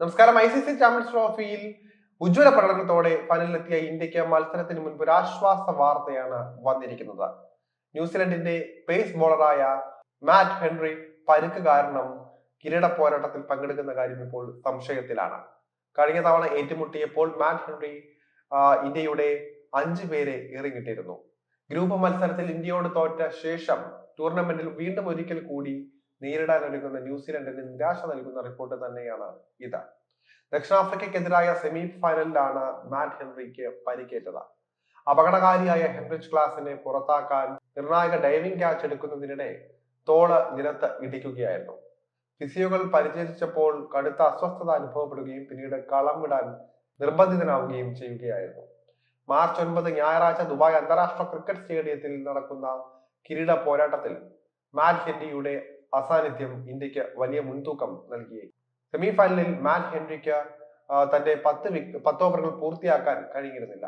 നമസ്കാരം I C C champions ട്രോഫിയിൽ ഉജ്ജ്വല പ്രകടനത്തോടെ ഫൈനലിലെത്തിയ ഇന്ത്യയ്ക്ക് മത്സരത്തിന് മുൻപ് ഒരു ആശ്വാസ വാർത്തയാണ് വന്നിരിക്കുന്നത്. ന്യൂസിലൻഡിന്റെ പേസ് ബോളറായ മാറ്റ് ഹെൻറി പരുക്ക് കാരണം കിരീട പോരാട്ടത്തിൽ പങ്കെടുക്കുന്ന കാര്യം ഇപ്പോൾ സംശയത്തിലാണ്. കഴിഞ്ഞ തവണ ഏറ്റുമുട്ടിയപ്പോൾ മാറ്റ് ഹെൻറി ഇന്ത്യയുടെ അഞ്ചു പേരെ എറിഞ്ഞിട്ടിരുന്നു ഗ്രൂപ്പ് മത്സരത്തിൽ ഇന്ത്യയോട് തോറ്റ ശേഷം ടൂർണമെന്റിൽ വീണ്ടും ഒരിക്കൽ കൂടി നേരിടാൻ ഒരുങ്ങുന്ന ന്യൂസിലൻഡിന് നിരാശ നൽകുന്ന റിപ്പോർട്ട് തന്നെയാണ് ഇത്. ദക്ഷിണാഫ്രിക്കയ്ക്കെതിരായ സെമി ഫൈനലിലാണ് മാറ്റ് ഹെൻറിക്ക് പരിക്കേറ്റത്. അപകടകാരിയായ ഹെൻറിച്ച് ക്ലാസിനെ പുറത്താക്കാൻ നിർണായക ഡൈവിംഗ് ക്യാച്ച് എടുക്കുന്നതിനിടെ തോൾ നിലത്ത് ഇടിക്കുകയായിരുന്നു. ഫിസിയോകൾ പരിചരിച്ചപ്പോൾ കടുത്ത അസ്വസ്ഥത അനുഭവപ്പെടുകയും പിന്നീട് കളം വിടാൻ നിർബന്ധിതനാവുകയും ചെയ്യുകയായിരുന്നു. മാർച്ച് ഒൻപത് ഞായറാഴ്ച ദുബായ് അന്താരാഷ്ട്ര ക്രിക്കറ്റ് സ്റ്റേഡിയത്തിൽ നടക്കുന്ന കിരീട പോരാട്ടത്തിൽ മാറ്റ് ഹെൻറിയുടെ അസാന്നിധ്യം ഇന്ത്യയ്ക്ക് വലിയ മുൻതൂക്കം നൽകി. സെമി ഫൈനലിൽ മാറ്റ് ഹെൻറിക്ക് തന്റെ പത്ത് പത്ത് ഓവറുകൾ പൂർത്തിയാക്കാൻ കഴിഞ്ഞിരുന്നില്ല.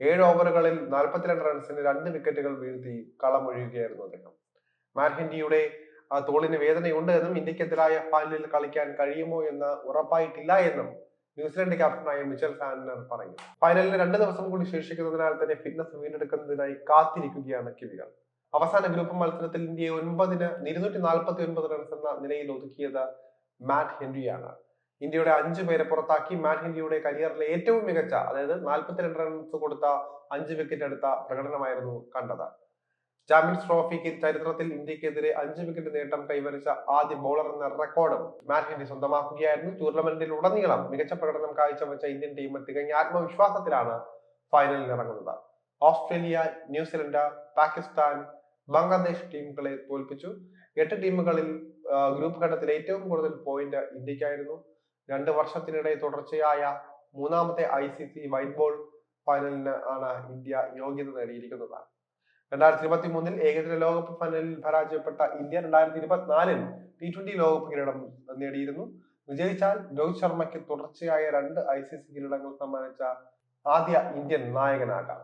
ഏഴ് ഓവറുകളിൽ നാൽപ്പത്തിരണ്ട് റൺസിന് രണ്ട് വിക്കറ്റുകൾ വീഴ്ത്തി കളമൊഴിയുകയായിരുന്നു അദ്ദേഹം. മാറ്റ് ഹെൻറിയുടെ തോളിന് വേദനയുണ്ട് എന്നും ഇന്ത്യക്കെതിരായ ഫൈനലിൽ കളിക്കാൻ കഴിയുമോ എന്ന് ഉറപ്പായിട്ടില്ല എന്നും ന്യൂസിലൻഡ് ക്യാപ്റ്റനായ മിച്ചൽ സാൻഡർ പറഞ്ഞു. ഫൈനലിന് രണ്ട് ദിവസം കൂടി ശേഷിക്കുന്നതിനാൽ തന്നെ ഫിറ്റ്നസ് വീണ്ടെടുക്കുന്നതിനായി കാത്തിരിക്കുകയാണ് കിവികൾ. അവസാന ഗ്രൂപ്പ് മത്സരത്തിൽ ഇന്ത്യയെ ഒൻപതിന് ഇരുന്നൂറ്റി നാൽപ്പത്തി ഒൻപത് റൺസ് എന്ന നിലയിൽ ഒതുക്കിയത് മാറ്റ് ഹെൻറിയാണ്. ഇന്ത്യയുടെ അഞ്ചു പേരെ പുറത്താക്കി മാറ്റ് ഹെൻറിയുടെ കരിയറിലെ ഏറ്റവും മികച്ച അതായത് നാൽപ്പത്തിരണ്ട് റൺസ് കൊടുത്ത അഞ്ച് വിക്കറ്റ് എടുത്ത പ്രകടനമായിരുന്നു കണ്ടത്. ചാമ്പ്യൻസ് ട്രോഫിക്ക് ചരിത്രത്തിൽ ഇന്ത്യക്കെതിരെ അഞ്ച് വിക്കറ്റ് നേട്ടം കൈവരിച്ച ആദ്യ ബൗളർ എന്ന റെക്കോർഡും മാറ്റ് ഹെൻറി സ്വന്തമാക്കുകയായിരുന്നു. ടൂർണമെന്റിൽ ഉടനീളം മികച്ച പ്രകടനം കാഴ്ചവെച്ച ഇന്ത്യൻ ടീം തികഞ്ഞ ആത്മവിശ്വാസത്തിലാണ് ഫൈനലിൽ ഇറങ്ങുന്നത്. ഓസ്ട്രേലിയ ന്യൂസിലൻഡ് പാകിസ്ഥാൻ ബംഗ്ലാദേശ് ടീമുകളെ തോൽപ്പിച്ചു. എട്ട് ടീമുകളിൽ ഗ്രൂപ്പ് ഘട്ടത്തിൽ ഏറ്റവും കൂടുതൽ പോയിന്റ് ഇന്ത്യക്കായിരുന്നു. രണ്ട് വർഷത്തിനിടെ തുടർച്ചയായ മൂന്നാമത്തെ I C C white ball ഫൈനലിന് ആണ് ഇന്ത്യ യോഗ്യത നേടിയിരിക്കുന്നത്. രണ്ടായിരത്തി ഇരുപത്തി മൂന്നിൽ ഏകദിന ലോകകപ്പ് ഫൈനലിൽ പരാജയപ്പെട്ട ഇന്ത്യ രണ്ടായിരത്തി ഇരുപത്തിനാലിൽ ടി ട്വന്റി ലോകകപ്പ് കിരീടം നേടിയിരുന്നു. വിജയിച്ചാൽ രോഹിത് ശർമ്മയ്ക്ക് തുടർച്ചയായ രണ്ട് ഐ സി സി കിരീടങ്ങൾ സമ്മാനിച്ച ആദ്യ ഇന്ത്യൻ നായകനാകാം.